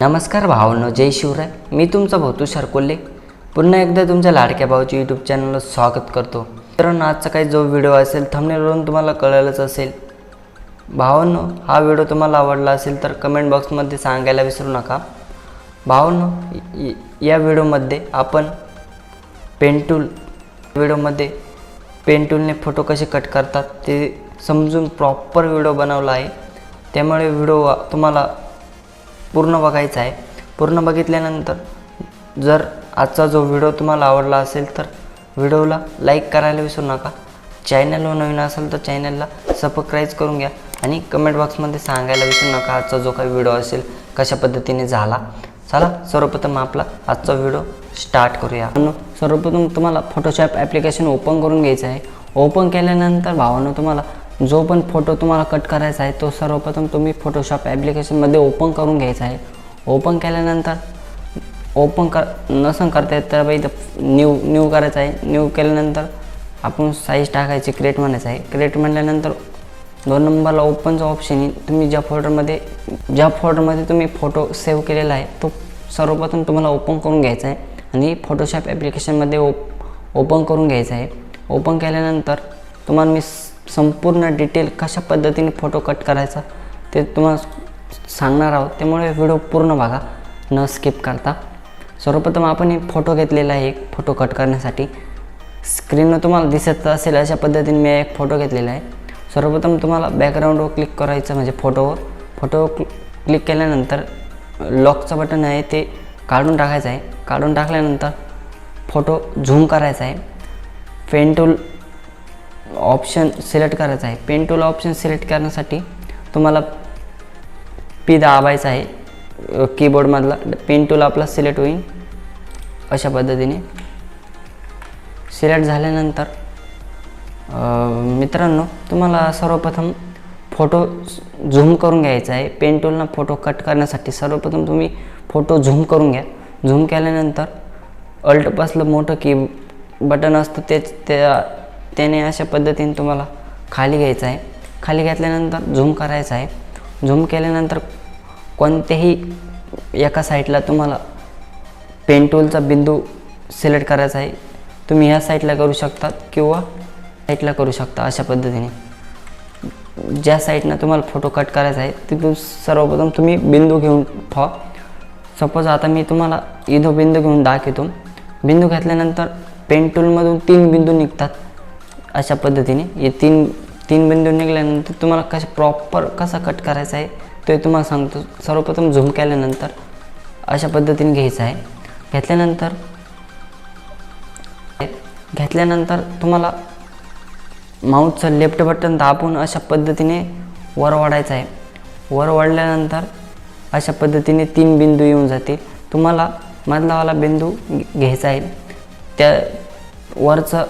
नमस्कार भावनो जय शिवराय. मी तुमचा भाऊ तुषार कोल्हे पुन्हा एकदा तुमच्या लाडक्या भाऊच्या यूट्यूब चॅनलला स्वागत करतो. मित्रांनो आजचा काही जो व्हिडिओ असेल थंबनेलवरून तुम्हाला कळलंच असेल. भावांनो हा व्हिडिओ तुम्हाला आवडला असेल तर कमेंट बॉक्समध्ये सांगायला विसरू नका. भावांनो या व्हिडिओमध्ये आपण पेंटूल व्हिडिओमध्ये पेंटूलने फोटो कसे कट करतात ते समजून प्रॉपर व्हिडिओ बनवला आहे. त्यामुळे व्हिडिओ तुम्हाला पूर्ण बघायचा आहे. पूर्ण बघितल्यानंतर जर आजचा जो व्हिडिओ तुम्हाला आवडला असेल तर व्हिडिओला लाईक करायला विसरू नका. चॅनलवर नवीन असेल तर चॅनलला सबस्क्राईब करून घ्या आणि कमेंट बॉक्समध्ये सांगायला विसरू नका आजचा जो काही व्हिडिओ असेल कशा पद्धतीने झाला. चला सर्वप्रथम आपला आजचा व्हिडिओ स्टार्ट करूया. सर्वप्रथम तुम्हाला फोटोशॉप ॲप्लिकेशन ओपन करून घ्यायचं आहे. ओपन केल्यानंतर भावानं तुम्हाला जो पण फोटो तुम्हाला कट करायचा आहे तो सर्वप्रथम तुम्ही फोटोशॉप ॲप्लिकेशनमध्ये ओपन करून घ्यायचा आहे. ओपन केल्यानंतर ओपन कर नसन करता येत तर बाई न्यू न्यू करायचं आहे. न्यू केल्यानंतर आपण साईज टाकायची क्रिएट म्हणायचं आहे. क्रिएट म्हणल्यानंतर दोन नंबरला ओपनचा ऑप्शन येईल तुम्ही ज्या फोल्डरमध्ये ज्या फोल्डरमध्ये तुम्ही फोटो सेव्ह केलेला आहे तो सर्वप्रथम तुम्हाला ओपन करून घ्यायचा आहे. आणि फोटोशॉप ॲप्लिकेशनमध्ये ओप ओपन करून घ्यायचं आहे. ओपन केल्यानंतर तुम्हाला मी संपूर्ण डिटेल कशा पद्धतीने फोटो कट करायचा ते तुम्हाला सांगणार आहोत. त्यामुळे व्हिडिओ पूर्ण बघा. न स्किप करता. सर्वप्रथम आपण एक फोटो घेतलेला आहे एक फोटो कट करण्यासाठी. स्क्रीनवर तुम्हाला दिसत असेल अशा पद्धतीने मी एक फोटो घेतलेला आहे. सर्वप्रथम तुम्हाला बॅकग्राऊंडवर क्लिक करायचं म्हणजे फोटोवर फोटोवर क्लिक केल्यानंतर लॉकचं बटन आहे ते काढून टाकायचं आहे. काढून टाकल्यानंतर फोटो झूम करायचा आहे. फेन टूल ऑप्शन सिलेक्ट करायचा आहे. पेन टूल ऑप्शन सिलेक्ट करण्यासाठी तुम्हाला पी दाबायचा आहे. कीबोर्डमधला पेन टूल आपला सिलेक्ट होईल. अशा पद्धतीने. सिलेक्ट झाल्यानंतर मित्रांनो तुम्हाला सर्वप्रथम फोटो झूम करून घ्यायचा आहे. पेन टूलना फोटो कट करण्यासाठी सर्वप्रथम तुम्ही फोटो झूम करून घ्या. झूम केल्यानंतर अल्ट मोठं की बटन असतं तेच त्या त्याने अशा पद्धतीने तुम्हाला खाली घ्यायचं आहे. खाली घेतल्यानंतर झूम करायचं आहे. झूम केल्यानंतर कोणत्याही एका साईडला तुम्हाला पेन टूलचा बिंदू सिलेक्ट करायचा आहे. तुम्ही ह्या साईडला करू शकता किंवा साईडला करू शकता अशा पद्धतीने. ज्या साईडनं तुम्हाला फोटो कट करायचा आहे तिथून सर्वप्रथम तुम्ही बिंदू घेऊन ठेवा सपोज आता मी तुम्हाला इथं बिंदू घेऊन दाखवतो. बिंदू घेतल्यानंतर पेन टूलमधून तीन बिंदू निघतात. अशा पद्धतीने. हे तीन तीन बिंदू निघाल्यानंतर तुम्हाला कसं प्रॉपर कसा कट करायचा आहे ते तुम्हाला सांगतो. सर्वप्रथम झूम केल्यानंतर अशा पद्धतीने घ्यायचं आहे. घेतल्यानंतर घेतल्यानंतर तुम्हाला माऊसचं लेफ्ट बटन दाबून अशा पद्धतीने वर वाढायचं आहे. वर वाढल्यानंतर अशा पद्धतीने तीन बिंदू येऊन जातील. तुम्हाला मधलावाला बिंदू घ्यायचा आहे. त्या वरचं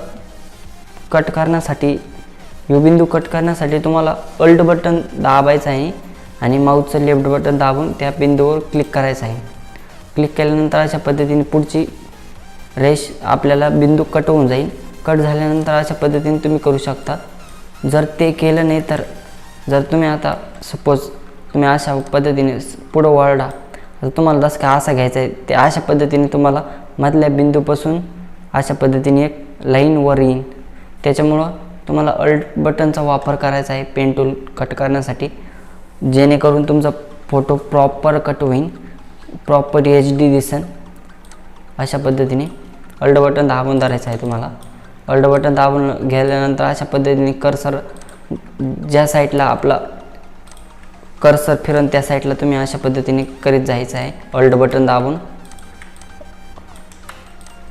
कट करण्यासाठी यो बिंदू कट करण्यासाठी तुम्हाला अल्ट बटन दाबायचं आहे आणि माऊसचं लेफ्ट बटन दाबून त्या बिंदूवर क्लिक करायचं आहे. क्लिक केल्यानंतर अशा पद्धतीने पुढची रेश आपल्याला बिंदू कट होऊन जाईल. कट झाल्यानंतर अशा पद्धतीने तुम्ही करू शकता. जर ते केलं नाही तर जर तुम्ही आता सपोज तुम्ही अशा पद्धतीने पुढं वळला तर तुम्हाला जसं काय असा घ्यायचा आहे ते अशा पद्धतीने तुम्हाला मधल्या बिंदूपासून अशा पद्धतीने एक लाईन वर येईल. त्याच्यामुळं तुम्हाला अल्ट बटनचा वापर करायचा आहे पेन टूल कट करण्यासाठी. जेणेकरून तुमचा फोटो प्रॉपर कट होईल प्रॉपर एच डी दिसन अशा पद्धतीने अल्ट बटन दाबून धरायचं आहे तुम्हाला. अल्ट बटन दाबून घेतल्यानंतर अशा पद्धतीने कर्सर ज्या साईडला आपला कर्सर फिरून त्या साईडला तुम्ही अशा पद्धतीने करीत जायचं आहे. अल्ट बटन दाबून.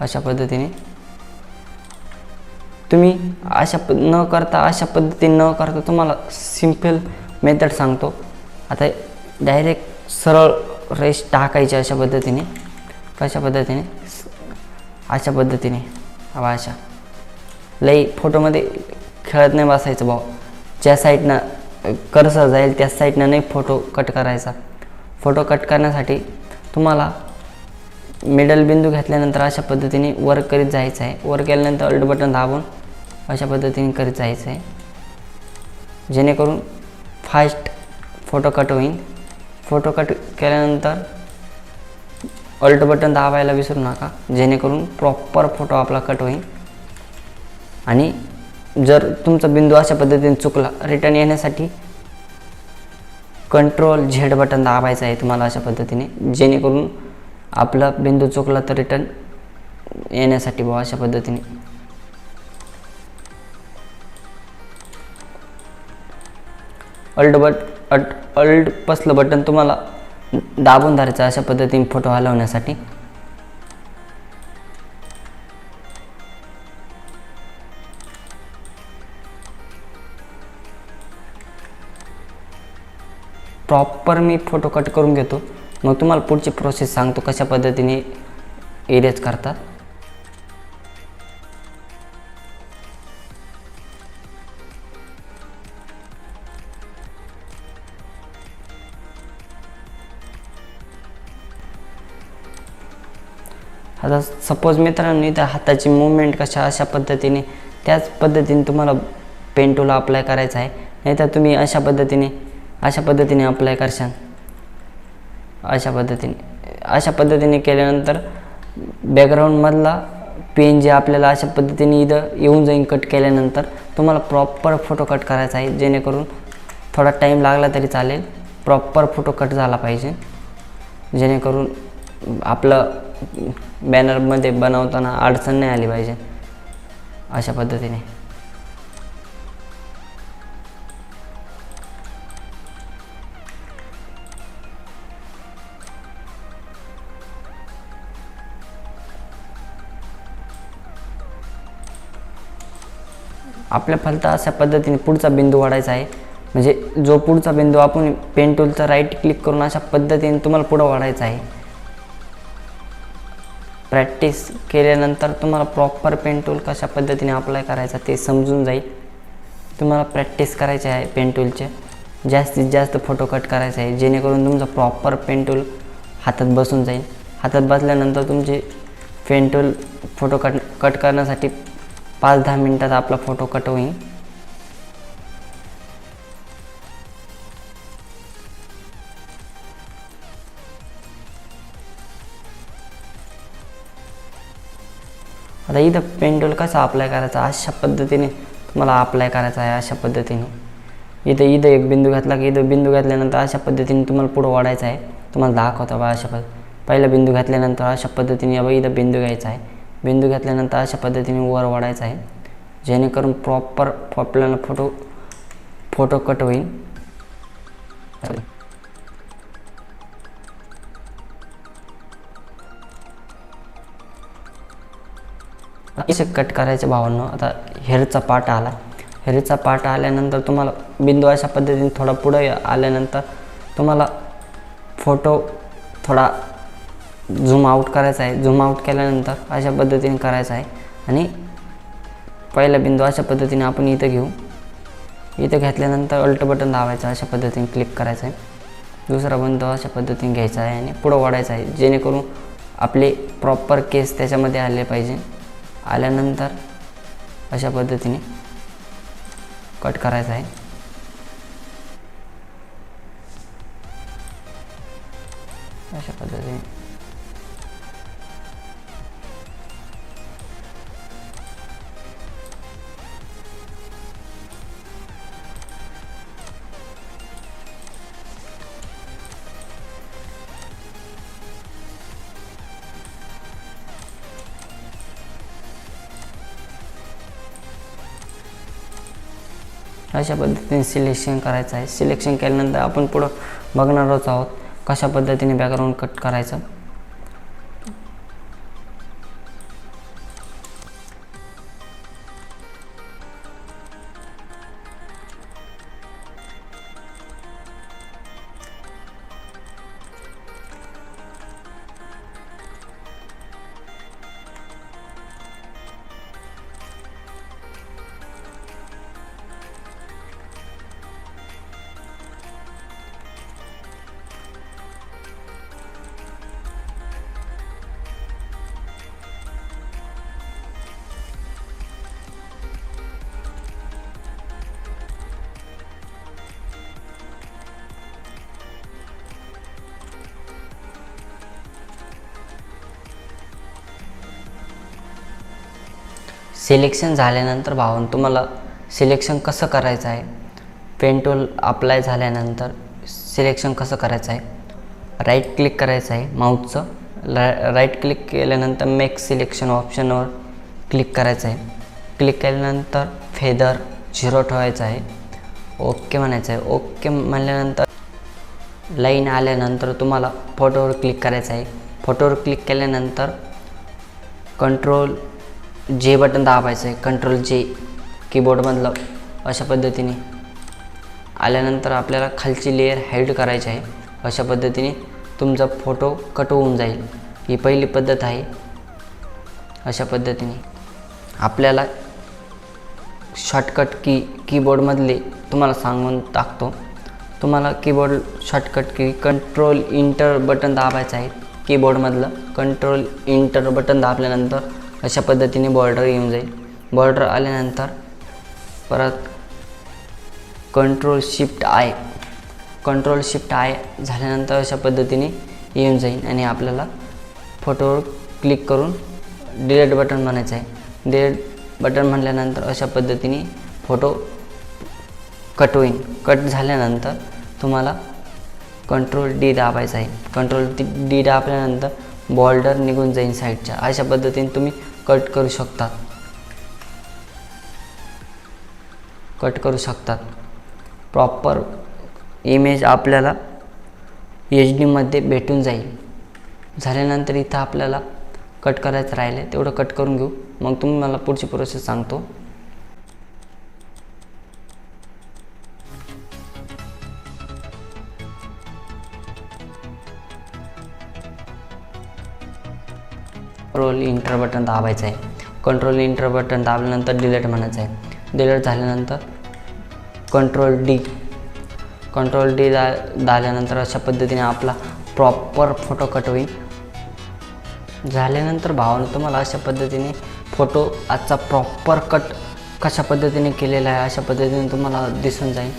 अशा पद्धतीने. तुम्ही अशा प न करता अशा पद्धतीने न करता तुम्हाला सिंपल मेथड सांगतो. आता डायरेक्ट सरळ रेश टाकायची अशा पद्धतीने कशा पद्धतीने? अशा पद्धतीने. हवा अशा. लई फोटोमध्ये खेळत नाही बसायचं भाऊ. ज्या साईडनं कर्सर जाईल त्या साईडनं नाही फोटो कट करायचा. फोटो कट करण्यासाठी तुम्हाला मिडल बिंदू घेतल्यानंतर अशा पद्धतीने वर करीत जायचं आहे. वर केल्यानंतर अल्ट बटन दाबून अशा पद्धतीने करीत जायचं आहे. जेणेकरून फास्ट फोटो कट होईल. फोटो कट केल्यानंतर अल्ट बटन दाबायला विसरू नका. जेणेकरून प्रॉपर फोटो आपला कट होईल. आणि जर तुमचा बिंदू अशा पद्धतीने चुकला रिटर्न येण्यासाठी कंट्रोल झेड बटन दाबायचं आहे तुम्हाला अशा पद्धतीने. जेणेकरून आपला बिंदू चुकला तर रिटर्न येण्यासाठी बुवा अशा पद्धतीने. अल्ट बट अट अल्ट पसलं बटन तुम्हाला दाबून धरायचं अशा पद्धतीने फोटो हलवण्यासाठी. प्रॉपर मी फोटो कट करून घेतो. मग तुम्हाला पुढची प्रोसेस सांगतो कशा पद्धतीने इरेज करतात. आता सपोज मित्रांनो इथं हाताची मुवमेंट कशा अशा पद्धतीने त्याच पद्धतीने तुम्हाला पेंटूला अप्लाय करायचा आहे. नाहीतर तुम्ही अशा पद्धतीने अशा पद्धतीने अप्लाय करशाल. अशा पद्धतीने अशा पद्धतीने केल्यानंतर बॅकग्राऊंडमधला पेन जे आपल्याला अशा पद्धतीने इथं येऊन जाईन कट केल्यानंतर तुम्हाला प्रॉपर फोटो कट करायचा आहे जेणेकरून थोडा टाईम लागला तरी चालेल प्रॉपर फोटो कट झाला पाहिजे. जेणेकरून आपलं बॅनरमध्ये बनवताना अडचण नाही आली पाहिजे अशा पद्धतीने. आपल्या फलता अशा पद्धतीने पुढचा बिंदू वाढायचा आहे. म्हणजे जो पुढचा बिंदू आपण पेन टूलचा राईट क्लिक करून अशा पद्धतीने तुम्हाला पुढं वाढायचा आहे. प्रॅक्टिस केल्यानंतर तुम्हाला प्रॉपर पेन टूल कशा पद्धतीने अप्लाय करायचा ते समजून जाईल. तुम्हाला प्रॅक्टिस करायची आहे पेन टूलचे जास्तीत जास्त फोटो कट करायचा आहे. जेणेकरून तुमचा प्रॉपर पेन टूल हातात बसून जाईल. हातात बसल्यानंतर तुमचे pen tool photo cut cut करण्यासाठी पाच दहा मिनटात आपला फोटो कट होईल. आता इथं पेंडोल कसा अप्लाय करायचा? अशा पद्धतीने तुम्हाला अप्लाय करायचा आहे अशा पद्धतीने. इथं इथं एक बिंदू घातला की इथं बिंदू घातल्यानंतर अशा पद्धतीने तुम्हाला पुढं वाढायचं आहे. तुम्हाला दाखवता बा अशा पद्धती पहिला बिंदू घातल्यानंतर अशा पद्धतीने बा इथं बिंदू घ्यायचा आहे. बिंदू घेतल्यानंतर अशा पद्धतीने वर वाढायचा आहे. जेणेकरून प्रॉपर आपल्याला फोटो फोटो कट होईल. असे कट करायचे भावांनो. आता हेरचा पाट आला. हेरचा पाट आल्यानंतर तुम्हाला बिंदू अशा पद्धतीने थोडा पुढं आल्यानंतर तुम्हाला फोटो थोडा झूम आऊट करायचा आहे. झूम आऊट केल्यानंतर अशा पद्धतीने करायचा आहे. आणि पहिला बिंदू अशा पद्धतीने आपण इथं घेऊ. इथं घेतल्यानंतर अल्ट बटन दाबायचं अशा पद्धतीने क्लिक करायचं आहे. दुसरा बिंदू अशा पद्धतीने घ्यायचा आहे आणि पुढं वाढायचा आहे. जेणेकरून आपले प्रॉपर केस त्याच्यामध्ये आले पाहिजे. आल्यानंतर अशा पद्धतीने कट करायचा आहे. अशा पद्धतीने सिलेक्शन करायचं आहे. सिलेक्शन केल्यानंतर आपण पुढं बघणारच आहोत कशा पद्धतीने बॅकग्राऊंड कट करायचं. सिलेक्शन झाल्यानंतर भावन तुम्हाला सिलेक्शन कसं करायचं आहे? पेन टूल अप्लाय झाल्यानंतर सिलेक्शन कसं करायचं आहे? राईट क्लिक करायचं आहे माऊथचं रा राईट क्लिक केल्यानंतर मेक सिलेक्शन ऑप्शनवर क्लिक करायचं आहे. क्लिक केल्यानंतर फेदर झिरो ठेवायचं आहे. ओके म्हणायचं आहे. ओके म्हणल्यानंतर लाईन आल्यानंतर तुम्हाला फोटोवर क्लिक करायचं आहे. फोटोवर क्लिक केल्यानंतर कंट्रोल जे बटन दाबायचं आहे कंट्रोल जे कीबोर्डमधलं अशा पद्धतीने. आल्यानंतर आपल्याला खालची लेअर हाईड करायची आहे. अशा पद्धतीने तुमचा फोटो कट होऊन जाईल. ही पहिली पद्धत आहे. अशा पद्धतीने. आपल्याला शॉर्टकट की कीबोर्डमधले तुम्हाला सांगून टाकतो. तुम्हाला keyboard shortcut key control enter button दाबायचं आहे. कीबोर्डमधलं कंट्रोल इंटर बटन दाबल्यानंतर अशा पद्धतीने बॉर्डर येऊन जाईल. बॉर्डर आल्यानंतर परत control shift I control shift I झाल्यानंतर अशा पद्धतीने येऊन जाईल आणि आपल्याला फोटोवर क्लिक करून डिलेट बटन म्हणायचं आहे. डिलेट बटन म्हणल्यानंतर अशा पद्धतीने फोटो कट होईल. कट झाल्यानंतर तुम्हाला कंट्रोल डी दाबायचा आहे. कंट्रोल डी दाबल्यानंतर बॉर्डर निघून जाईल साईडच्या अशा पद्धतीने तुम्ही कट करू शकतात. कट करू शकतात. प्रॉपर इमेज आपल्याला एच डीमध्ये भेटून जाईल. झाल्यानंतर इथं आपल्याला कट करायचं राहिलं आहे तेवढं कट करून घेऊ. मग तुम्ही मला पुढची प्रोसेस सांगतो. कंट्रोल इंटर बटन दाबायचं आहे कंट्रोल इंटर बटन दाबल्यानंतर डिलीट म्हणायचं आहे डिलीट झाल्यानंतर कंट्रोल डी कंट्रोल डी दा दाबल्यानंतर अशा पद्धतीने आपला प्रॉपर फोटो कट होईल. झाल्यानंतर भावानं तुम्हाला अशा पद्धतीने फोटो आजचा प्रॉपर कट कशा पद्धतीने केलेला आहे अशा पद्धतीने तुम्हाला दिसून जाईल.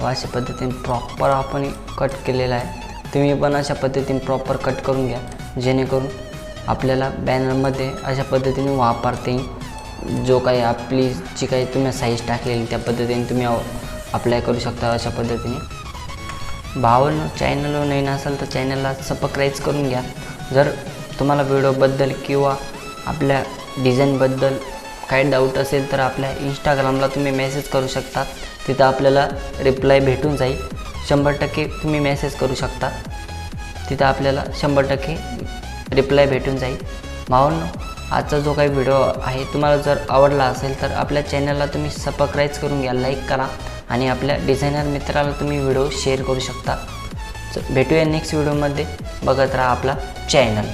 व अशा पद्धतीने प्रॉपर आपण कट केलेला आहे. तुम्ही पण अशा पद्धतीने प्रॉपर कट करून घ्या. जेणेकरून आपल्याला बॅनरमध्ये अशा पद्धतीने वापरता. येईल जो काही आपली जी काही तुम्ही साईज टाकलेली त्या पद्धतीने तुम्ही अप्लाय करू शकता अशा पद्धतीने. भावानं चॅनलवर नवीन असाल तर चॅनलला सबस्क्राईब करून घ्या. जर तुम्हाला व्हिडिओबद्दल किंवा आपल्या डिझाईनबद्दल काही डाऊट असेल तर आपल्या इंस्टाग्रामला तुम्ही मेसेज करू शकता. तिथं आपल्याला रिप्लाय भेटून जाईल. शंभर टक्के तुम्ही मेसेज करू शकता. तिथं आपल्याला शंभर टक्के रिप्लाय भेटून जाईल. भावांनो आजचा जो काही व्हिडिओ आहे तुम्हाला जर आवडला असेल तर आपल्या चॅनलला तुम्ही सबस्क्राईब करून घ्या लाईक करा आणि आपल्या डिझायनर मित्राला तुम्ही व्हिडिओ शेअर करू शकता. भेटूया नेक्स्ट व्हिडिओमध्ये बघत राहा आपला चॅनल